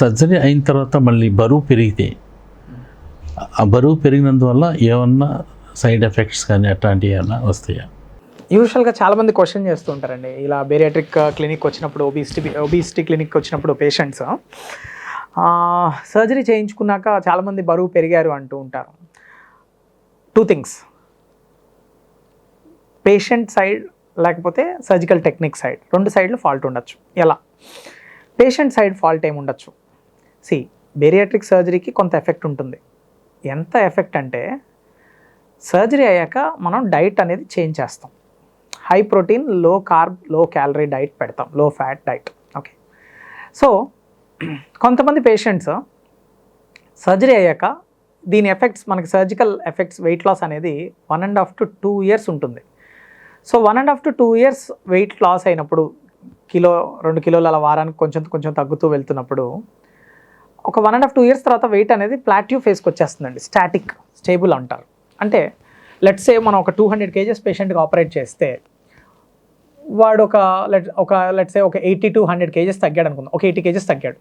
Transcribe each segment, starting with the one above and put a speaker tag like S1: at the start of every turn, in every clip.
S1: Surgery అయిన తర్వాత మళ్ళీ బరువు పెరిగితే ఆ బరువు పెరిగినందువల్ల ఏమన్నా సైడ్ ఎఫెక్ట్స్ కానీ అట్లాంటివి ఏమన్నా వస్తాయా?
S2: యూజువల్గా చాలామంది క్వశ్చన్ చేస్తూ ఉంటారండి. ఇలా బేరియాట్రిక్ క్లినిక్ వచ్చినప్పుడు ఒబిసిటీ ఒబిసిటీ క్లినిక్ వచ్చినప్పుడు పేషెంట్స్ సర్జరీ చేయించుకున్నాక చాలామంది బరువు పెరిగారు అంటూ ఉంటారు. టూ థింగ్స్ పేషెంట్ సైడ్ లేకపోతే సర్జికల్ టెక్నిక్ సైడ్ రెండు సైడ్లు ఫాల్ట్ ఉండొచ్చు. ఎలా? పేషెంట్ సైడ్ ఫాల్ట్ ఏమి ఉండొచ్చు సి బేరియాట్రిక్ సర్జరీకి కొంత ఎఫెక్ట్ ఉంటుంది. ఎంత ఎఫెక్ట్ అంటే సర్జరీ అయ్యాక మనం డైట్ అనేది చేంజ్ చేస్తాం. High protein low carb low calorie diet పెడతాం. Low fat diet okay so కొంతమంది పేషెంట్స్ సర్జరీ అయ్యాక దీని ఎఫెక్ట్స్ మనకి సర్జికల్ ఎఫెక్ట్స్ వెయిట్ లాస్ అనేది one and half to two years ఉంటుంది. So one and half to two years weight loss అయినప్పుడు kilo రెండు కిలోల అలా వారానికి కొంచెం కొంచెం తగ్గుతూ వెళ్తున్నప్పుడు ఒక one and half two years తర్వాత వెయిట్ అనేది ప్లాట్యూ ఫేస్కి వచ్చేస్తుందండి. స్టాటిక్ స్టేబుల్ అంటారు. అంటే లెట్స్ సే మనం ఒక టూ హండ్రెడ్ కేజెస్ పేషెంట్కి ఆపరేట్ చేస్తే వాడు ఒక లెట్ ఒక లెట్స్ సే ఒక ఎయిటీ టు హండ్రెడ్ కేజెస్ తగ్గాడు అనుకుందాం. ఒక ఎయిటీ కేజెస్ తగ్గాడు.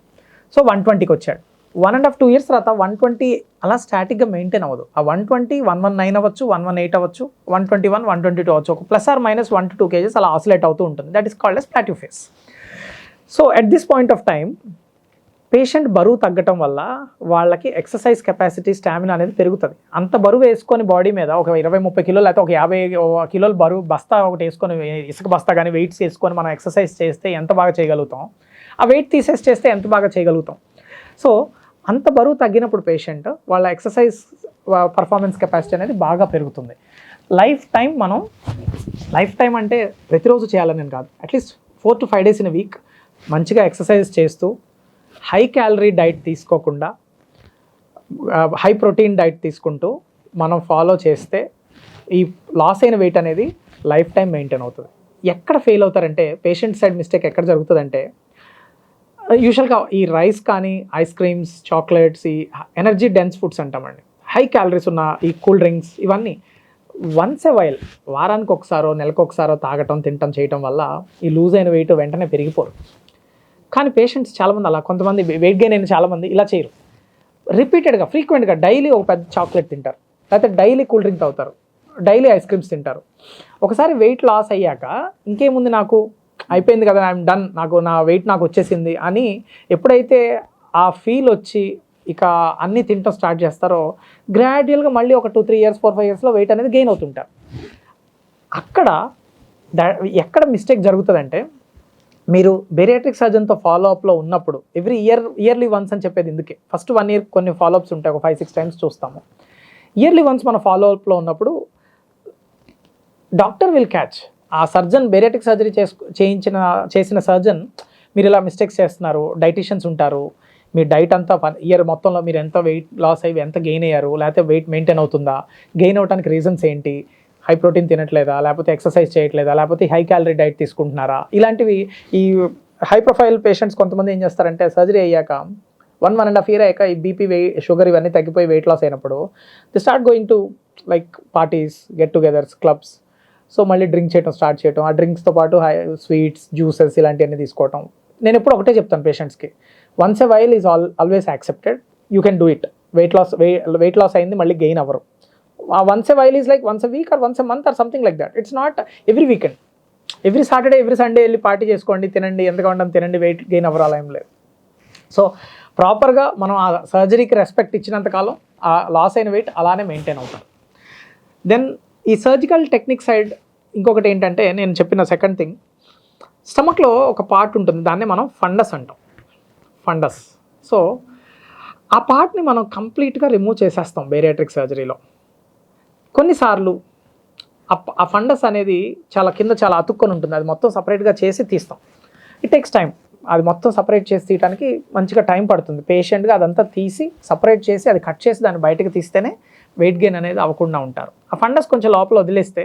S2: సో వన్ ట్వంటీకి వచ్చాడు. One and half two years తర్వాత వన్ ట్వంటీ అలా స్టాటిక్గా మెయింటైన్ అవ్వదు. ఆ one twenty one one nine అవ్వచ్చు వన్ వన్ ఎయిట్ అవ్వచ్చు one twenty one one twenty two అవ్వచ్చు. ఒక plus or minus one to two kgs అలా ఆసిలేట్ అవుతూ ఉంటుంది. That is called as plateau phase so at this point of time patient బరువు తగ్గటం వల్ల వాళ్ళకి ఎక్సర్సైజ్ కెపాసిటీ స్టామినా అనేది పెరుగుతుంది. అంత బరువు వేసుకొని బాడీ మీద ఒక ఇరవై ముప్పై కిలోలు లేకపోతే ఒక యాభై కిలోలు బరువు బస్తా ఒకటి వేసుకొని ఇసుక బస్తా కానీ వెయిట్స్ వేసుకొని మనం ఎక్సర్సైజ్ చేస్తే ఎంత బాగా చేయగలుగుతాం? ఆ వెయిట్ తీసేసి చేస్తే ఎంత బాగా చేయగలుగుతాం? సో అంత బరువు తగ్గినప్పుడు పేషెంట్ వాళ్ళ ఎక్సర్సైజ్ పర్ఫార్మెన్స్ కెపాసిటీ అనేది బాగా పెరుగుతుంది. లైఫ్ టైం మనం లైఫ్ టైం అంటే ప్రతిరోజు చేయాలని నేను కాదు. At least four to five days in week మంచిగా ఎక్సర్సైజ్ చేస్తూ హై క్యాలరీ డైట్ తీసుకోకుండా హై ప్రోటీన్ డైట్ తీసుకుంటూ మనం ఫాలో చేస్తే ఈ లాస్ అయిన వెయిట్ అనేది లైఫ్ టైం మెయింటైన్ అవుతుంది. ఎక్కడ ఫెయిల్ అవుతారంటే పేషెంట్ సైడ్ మిస్టేక్ ఎక్కడ జరుగుతుందంటే యూజువల్గా ఈ రైస్ కానీ ఐస్ క్రీమ్స్ చాక్లెట్స్ ఈ ఎనర్జీ డెన్స్ ఫుడ్స్ అంటామండి హై క్యాలరీస్ ఉన్న ఈ కూల్ డ్రింక్స్ ఇవన్నీ వన్స్ ఎ వైల్ వారానికి ఒకసారో నెలకు ఒకసారో తాగటం తినటం చేయటం వల్ల ఈ లూజ్ అయిన వెయిట్ వెంటనే పెరిగిపోరు. కానీ పేషెంట్స్ చాలామంది అలా కొంతమంది వెయిట్ గెయిన్ అయిన చాలామంది ఇలా చేయరు. రిపీటెడ్గా ఫ్రీక్వెంట్గా డైలీ ఒక పెద్ద చాక్లెట్ తింటారు. లేకపోతే డైలీ కూల్ డ్రింక్ తాగుతారు. డైలీ ఐస్ క్రీమ్స్ తింటారు. ఒకసారి వెయిట్ లాస్ అయ్యాక ఇంకేముంది నాకు? అయిపోయింది కదా ఐఎమ్ డన్ నాకు నా వెయిట్ నాకు వచ్చేసింది అని ఎప్పుడైతే ఆ ఫీల్ వచ్చి ఇక అన్నీ తింటాం స్టార్ట్ చేస్తారో గ్రాడ్యువల్గా మళ్ళీ ఒక two three years four five ఇయర్స్లో వెయిట్ అనేది గెయిన్ అవుతుంటారు. అక్కడ ద- ఎక్కడ మిస్టేక్ జరుగుతుందంటే మీరు బెరియాట్రిక్ సర్జన్తో ఫాలోఅప్లో ఉన్నప్పుడు ఎవ్రీ ఇయర్ ఇయర్లీ వన్స్ అని చెప్పేది ఎందుకే ఫస్ట్ వన్ ఇయర్ కొన్ని ఫాలోఅప్స్ ఉంటాయి ఒక ఫైవ్ సిక్స్ టైమ్స్ చూస్తాము. ఇయర్లీ వన్స్ మన ఫాలోఅప్లో ఉన్నప్పుడు డాక్టర్ విల్ క్యాచ్ ఆ సర్జన్ బెరియాటిక్ సర్జరీ చేసుకు చేయించిన చేసిన సర్జన్ మీరు ఇలా మిస్టేక్స్ చేస్తున్నారు డైటీషియన్స్ ఉంటారు మీ డైట్ అంతా ఇయర్ మొత్తంలో మీరు ఎంత వెయిట్ లాస్ అయ్యి ఎంత గెయిన్ అయ్యారు లేకపోతే వెయిట్ మెయింటైన్ అవుతుందా గెయిన్ అవడానికి రీజన్స్ ఏంటి హై ప్రోటీన్ తినట్లేదా? లేకపోతే ఎక్సర్సైజ్ చేయట్లేదా? లేకపోతే హై క్యాలరీ డైట్ తీసుకుంటున్నారా? ఇలాంటివి ఈ హై ప్రొఫైల్ పేషెంట్స్ కొంతమంది ఏం చేస్తారంటే సర్జరీ అయ్యాక one one and half year అయ్యాక ఈ బీపీ వెయి షుగర్ ఇవన్నీ తగ్గిపోయి వెయిట్ లాస్ అయినప్పుడు they start going to like parties get togethers clubs. So మళ్ళీ డ్రింక్ చేయడం స్టార్ట్ చేయడం ఆ డ్రింక్స్తో పాటు హై స్వీట్స్ జ్యూసెస్ ఇలాంటివన్నీ తీసుకోవటం. నేను ఎప్పుడు ఒకటే చెప్తాను పేషెంట్స్కి. Once a while is all always accepted you can do it. Weight loss weight loss అయింది మళ్ళీ గెయిన్ అవ్వరు. Once a while is like once a week or once a month or something like that it's not every weekend every Saturday every Sunday వెళ్ళి party చేసుకోండి తినండి ఎంత కావడం తినండి weight gain అవ్వరు ఏం లేదు. సో ప్రాపర్గా మనం ఆ సర్జరీకి రెస్పెక్ట్ ఇచ్చినంతకాలం ఆ లాస్ అయిన వెయిట్ అలానే మెయింటైన్ అవుతారు. దెన్ ఈ సర్జికల్ టెక్నిక్ సైడ్ ఇంకొకటి ఏంటంటే నేను చెప్పిన సెకండ్ థింగ్ స్టమక్లో ఒక పార్ట్ ఉంటుంది దాన్నే మనం ఫండస్ అంటాం. ఫండస్ సో ఆ పార్ట్ని మనం కంప్లీట్గా రిమూవ్ చేసేస్తాం బేరియాట్రిక్ సర్జరీలో కొన్నిసార్లు ఆ ఫండస్ అనేది చాలా కింద చాలా అతుక్కొని ఉంటుంది. అది మొత్తం సపరేట్గా చేసి తీస్తాం. ఇట్ టేక్స్ టైం అది మొత్తం సపరేట్ చేసి తీయడానికి మంచిగా టైం పడుతుంది. పేషెంట్గా అదంతా తీసి సపరేట్ చేసి అది కట్ చేసి దాన్ని బయటకు తీస్తేనే వెయిట్ గెయిన్ అనేది అవ్వకుండా ఉంటారు. ఆ ఫండస్ కొంచెం లోపల వదిలేస్తే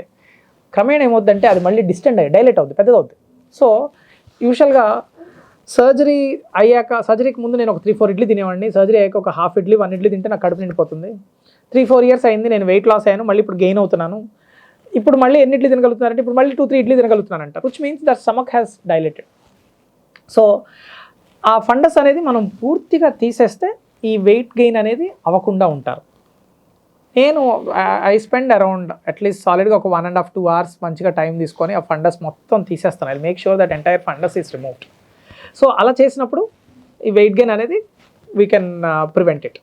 S2: క్రమేణా ఏమవుద్దంటే అది మళ్ళీ డిస్టెండ్ అయ్యి డైలేట్ అవుద్ది పెద్దదవుద్ది. సో యూజువల్గా సర్జరీ అయ్యాక సర్జరీకి ముందు నేను ఒక త్రీ ఫోర్ ఇడ్లీ తినేవాడిని. సర్జరీ అయ్యాక ఒక హాఫ్ ఇడ్లీ వన్ ఇడ్లీ తింటే నాకు కడుపు నిండిపోతుంది. త్రీ ఫోర్ ఇయర్స్ అయింది నేను వెయిట్ లాస్ అయ్యాను మళ్ళీ ఇప్పుడు గెయిన్ అవుతున్నాను. ఇప్పుడు మళ్ళీ ఎన్ని ఇడ్లీ తినగలుగుతున్నారంటే ఇప్పుడు మళ్ళీ టూ త్రీ idli తినగలుగుతున్నానంట which means that stomach has dilated so ఆ ఫండస్ అనేది మనం పూర్తిగా తీసేస్తే ఈ వెయిట్ గెయిన్ అనేది అవ్వకుండా ఉంటారు. నేను ఐ స్పెండ్ అరౌండ్ అట్లీస్ట్ సాలిడ్గా ఒక one and half two hours మంచిగా టైం తీసుకొని ఆ ఫండస్ మొత్తం తీసేస్తాను. I make sure that entire fundus is removed so అలా చేసినప్పుడు ఈ వెయిట్ గెయిన్ అనేది వీ కెన్ ప్రివెంట్ ఇట్